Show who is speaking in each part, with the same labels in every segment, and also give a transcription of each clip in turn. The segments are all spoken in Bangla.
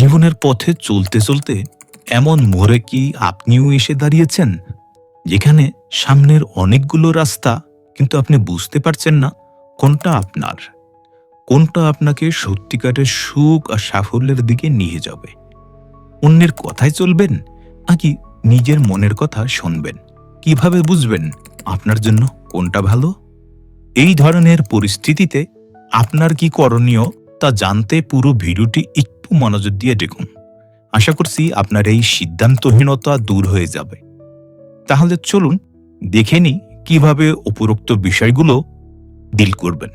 Speaker 1: জীবনের পথে চলতে চলতে এমন মোড়ে কি আপনিও এসে দাঁড়িয়েছেন? যেখানে সামনের অনেকগুলো রাস্তা, কিন্তু আপনি বুঝতে পারছেন না কোনটা আপনার। কোনটা আপনাকে সত্যিকারের সুখ আর সাফল্যের দিকে নিয়ে যাবে? অন্যের কথায় চলবেন নাকি নিজের মনের কথা শুনবেন? কীভাবে বুঝবেন আপনার জন্য কোনটা ভালো? এই ধরনের পরিস্থিতিতে আপনার কি করণীয়? তা জানতে পুরো ভিডিওটি একটু মনোযোগ দিয়ে দেখুন। আশা করছি আপনার এই সিদ্ধান্তহীনতা দূর হয়ে যাবে। তাহলে চলুন দেখে নিই কীভাবে উপরোক্ত বিষয়গুলো ডিল করবেন।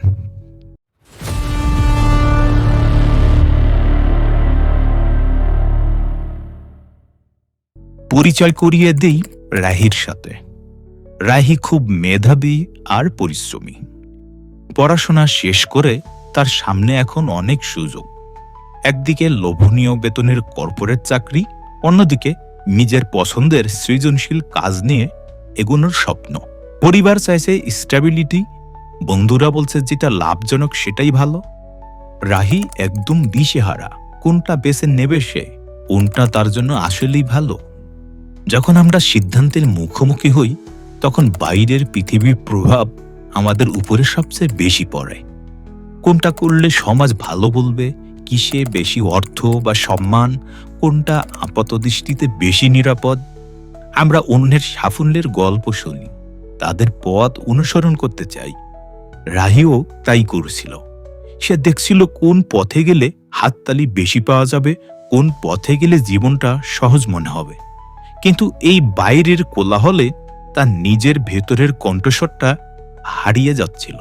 Speaker 1: পরিচয় করিয়ে দেই রাহির সাথে। রাহি খুব মেধাবী আর পরিশ্রমী। পড়াশোনা শেষ করে তার সামনে এখন অনেক সুযোগ। একদিকে লোভনীয় বেতনের কর্পোরেট চাকরি, অন্যদিকে নিজের পছন্দের সৃজনশীল কাজ নিয়ে এগোনোর স্বপ্ন। পরিবার চাইছে স্ট্যাবিলিটি বন্ধুরা বলছে যেটা লাভজনক সেটাই ভালো। রাহি একদম দিশেহারা, কোনটা বেছে নেবে সে, কোনটা তার জন্য আসলেই ভালো। যখন আমরা সিদ্ধান্তের মুখোমুখি হই, তখন বাইরের পৃথিবীর প্রভাব আমাদের উপরে সবচেয়ে বেশি পড়ে। কোনটা করলে সমাজ ভালো বলবে, কিসে বেশি অর্থ বা সম্মান, কোনটা আপাত দৃষ্টিতে বেশি নিরাপদ? আমরা অন্যের সাফল্যের গল্প শুনি, তাদের পথ অনুসরণ করতে চাই। রাহিও তাই করছিল। সে দেখছিল কোন পথে গেলে হাততালি বেশি পাওয়া যাবে, কোন পথে গেলে জীবনটা সহজ মনে হবে। কিন্তু এই বাইরের কোলাহলে তার নিজের ভেতরের কণ্ঠস্বরটা হারিয়ে যাচ্ছিল।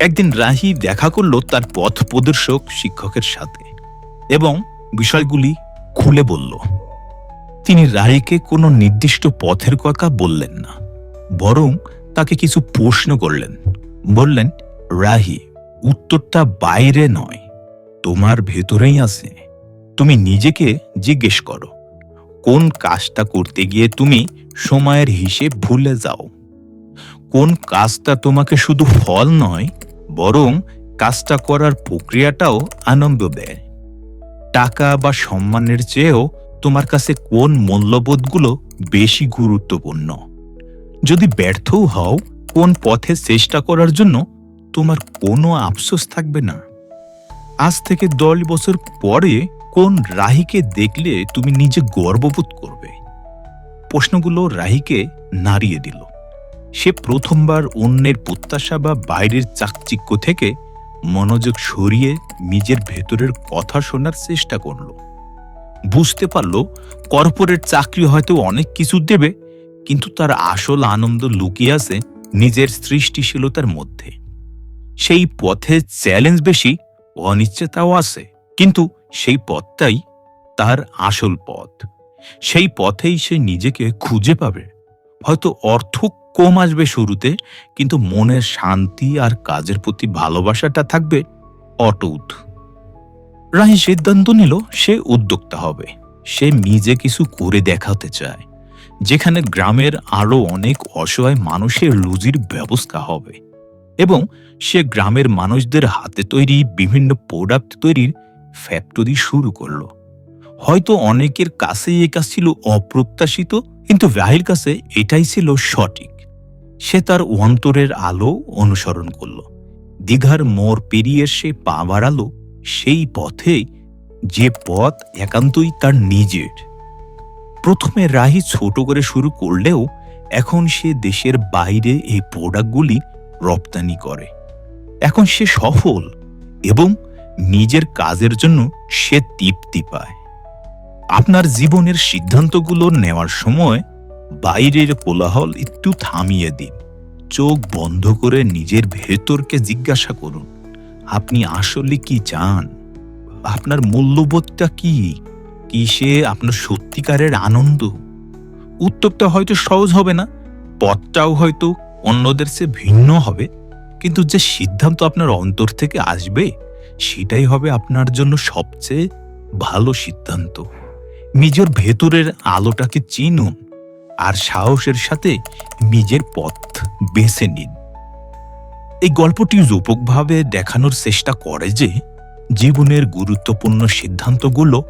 Speaker 1: একদিন রাহি দেখা করল তার পথ প্রদর্শক শিক্ষকের সাথে এবং বিষয়গুলি খুলে বলল, তিনি রাহিকে কোনো নির্দিষ্ট পথের কথা বললেন না, বরং তাকে কিছু প্রশ্ন করলেন। বললেন, রাহি, উত্তরটা বাইরে নয়, তোমার ভেতরেই আছে। তুমি নিজেকে জিজ্ঞেস করো, কোন কাজটা করতে গিয়ে তুমি সময়ের হিসেব ভুলে যাও? কোন কাজটা তোমাকে শুধু ফল নয় বরং কাজটা করার প্রক্রিয়াটাও আনন্দ দেয়। টাকা বা সম্মানের চেয়েও তোমার কাছে কোন মূল্যবোধগুলো বেশি গুরুত্বপূর্ণ? যদি ব্যর্থও হও, কোন পথে চেষ্টা করার জন্য তোমার কোনো আফসোস থাকবে না? আজ থেকে দশ বছর পরে কোন রাহিকে দেখলে তুমি নিজে গর্ববোধ করবে? প্রশ্নগুলো রাহিকে নাড়িয়ে দিল। সে প্রথমবার অন্যের প্রত্যাশা বা বাইরের চাকচিক্য থেকে মনোযোগ সরিয়ে নিজের ভেতরের কথা শোনার চেষ্টা করল। বুঝতে পারল, কর্পোরেট চাকরি হয়তো অনেক কিছু দেবে, কিন্তু তার আসল আনন্দ লুকিয়ে আছে নিজের সৃষ্টিশীলতার মধ্যে। সেই পথে চ্যালেঞ্জ বেশি, অনিশ্চয়তাও আছে, কিন্তু সেই পথটাই তার আসল পথ। সেই পথেই সে নিজেকে খুঁজে পাবে। হয়তো অর্থ কম আসবে শুরুতে, কিন্তু মনের শান্তি আর কাজের প্রতি ভালোবাসাটা থাকবে অটুট। রাহি সিদ্ধান্ত নিল, সে উদ্যোক্তা হবে। সে নিজে কিছু করে দেখাতে চায়, যেখানে গ্রামের আরও অনেক অসহায় মানুষের রুজির ব্যবস্থা হবে এবং সে গ্রামের মানুষদের হাতে তৈরি বিভিন্ন প্রোডাক্ট তৈরির ফ্যাক্টরি শুরু করল। হয়তো অনেকের কাছেই এ কাজ ছিল অপ্রত্যাশিত, কিন্তু রাহির কাছে এটাই ছিল সঠিক। সে তার অন্তরের আলো অনুসরণ করল। দীঘার মোর পেরিয়ে সে পা বাড়ালো, সেই পথে যে পথ একান্তই তার নিজের। প্রথমে রাহি ছোট করে শুরু করলেও এখন সে দেশের বাইরে এই প্রোডাক্টগুলি রপ্তানি করে। এখন সে সফল এবং নিজের কাজের জন্য সে তৃপ্তি পায়। আপনার জীবনের সিদ্ধান্তগুলো নেওয়ার সময় বাইরের কোলাহল একটু থামিয়ে দিন। চোখ বন্ধ করে নিজের ভেতরকে জিজ্ঞাসা করুন, আপনি আসলে কি চান? আপনার মূল্যবোধটা কি? কিসে আপনার সত্যিকারের আনন্দ? উত্তরটা হয়তো সহজ হবে না, পথটাও হয়তো অন্যদের চেয়ে ভিন্ন হবে, কিন্তু যে সিদ্ধান্ত আপনার অন্তর থেকে আসবে, সেটাই হবে আপনার জন্য সবচেয়ে ভালো সিদ্ধান্ত। নিজের ভেতরের আলোটাকে চিনুন। আর সাহসের সাথে নিজের পথ বেছে নিন। এই গল্পটি রূপকভাবে দেখানোর চেষ্টা করে যে জীবনের গুরুত্বপূর্ণ সিদ্ধান্তগুলো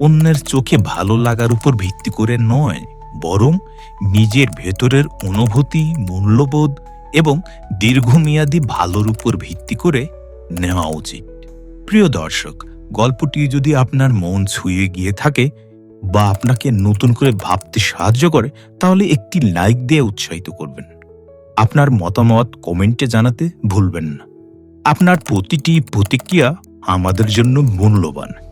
Speaker 1: অন্যের চোখে ভালো লাগার উপর ভিত্তি করে নয়, বরং নিজের ভেতরের অনুভূতি, মূল্যবোধ এবং দীর্ঘমেয়াদী ভালোর উপর ভিত্তি করে নেওয়া উচিত। প্রিয় দর্শক, গল্পটি যদি আপনার মন ছুঁয়ে গিয়ে থাকে বা আপনাকে নতুন করে ভাবতে সাহায্য করে, তাহলে একটি লাইক দিয়ে উৎসাহিত করবেন। আপনার মতামত কমেন্টে জানাতে ভুলবেন না। আপনার প্রতিটি প্রতিক্রিয়া আমাদের জন্য মূল্যবান।